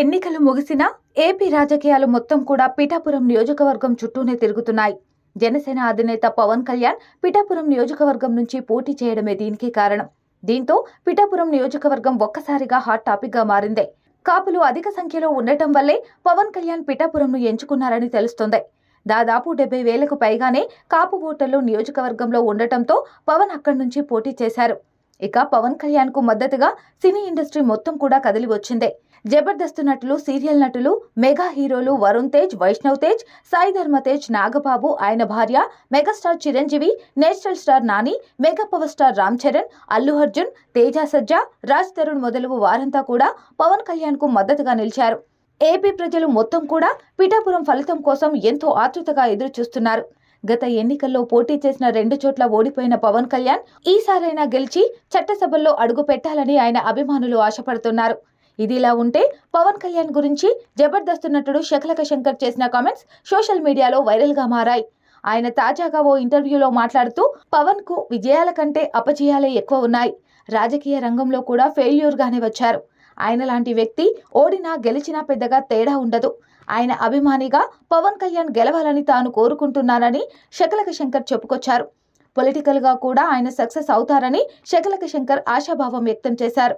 ఎన్నికలు ముగిసినా ఏపీ రాజకీయాలు మొత్తం కూడా పిఠాపురం నియోజకవర్గం చుట్టూనే తిరుగుతున్నాయి. జనసేన అధినేత పవన్ కళ్యాణ్ పిఠాపురం నియోజకవర్గం నుంచి పోటీ చేయడమే దీనికి కారణం. దీంతో పిఠాపురం నియోజకవర్గం ఒక్కసారిగా హాట్ టాపిక్గా మారింది. కాపులు అధిక సంఖ్యలో ఉండటం వల్లే పవన్ కళ్యాణ్ పిఠాపురంను ఎంచుకున్నారని తెలుస్తోంది. దాదాపు డెబ్బై వేలకు పైగానే కాపు ఓటర్లు నియోజకవర్గంలో ఉండటంతో పవన్ అక్కడి నుంచి పోటీ చేశారు. ఇక పవన్ కళ్యాణ్కు మద్దతుగా సినీ ఇండస్ట్రీ మొత్తం కూడా కదిలి వచ్చిందే. జబర్దస్త్ నటులు సీరియల్ నటులు మెగా హీరోలు వరుణ్ తేజ్ వైష్ణవ్ తేజ్ సాయి ధర్మ తేజ్ నాగబాబు ఆయన భార్య megastar Chiranjeevi national star Nani mega power star Ram Charan Allu Arjun Teja Sajja Raj Tarun మొదలగు వారంతా కూడా పవన్ కళ్యాణ్కు మద్దతుగా నిలిచారు. ఏపీ ప్రజలు మొత్తం కూడా పిఠాపురం ఫలితం కోసం ఎంతో ఆతృతగా ఎదురు చూస్తున్నారు గత ఎన్నికల్లో పోటీ చేసిన రెండు చోట్ల ఓడిపోయిన పవన్ కళ్యాణ్ ఈసారైనా గెలిచి చట్టసభల్లో అడుగు పెట్టాలని ఆయన అభిమానులు ఆశపడుతున్నారు. ఇదిలా ఉంటే పవన్ కళ్యాణ్ గురించి జబర్దస్త్ నటుడు శకలక శంకర్ చేసిన కామెంట్స్ సోషల్ మీడియాలో వైరల్గా మారాయి. ఆయన తాజాగా ఓ ఇంటర్వ్యూలో మాట్లాడుతూ పవన్కు విజయాల కంటే అపజయాలే ఎక్కువ ఉన్నాయి. రాజకీయ రంగంలో కూడా ఫెయిల్యూర్గానే వచ్చారు. ఆయన లాంటి వ్యక్తి ఓడినా గెలిచినా పెద్దగా తేడా ఉండదు. ఆయన అభిమానిగా పవన్ కళ్యాణ్ గెలవాలని తాను కోరుకుంటున్నానని శకలక శంకర్ చెప్పుకొచ్చారు. పొలిటికల్గా కూడా ఆయన సక్సెస్ అవుతారని శకలక శంకర్ ఆశాభావం వ్యక్తం చేశారు.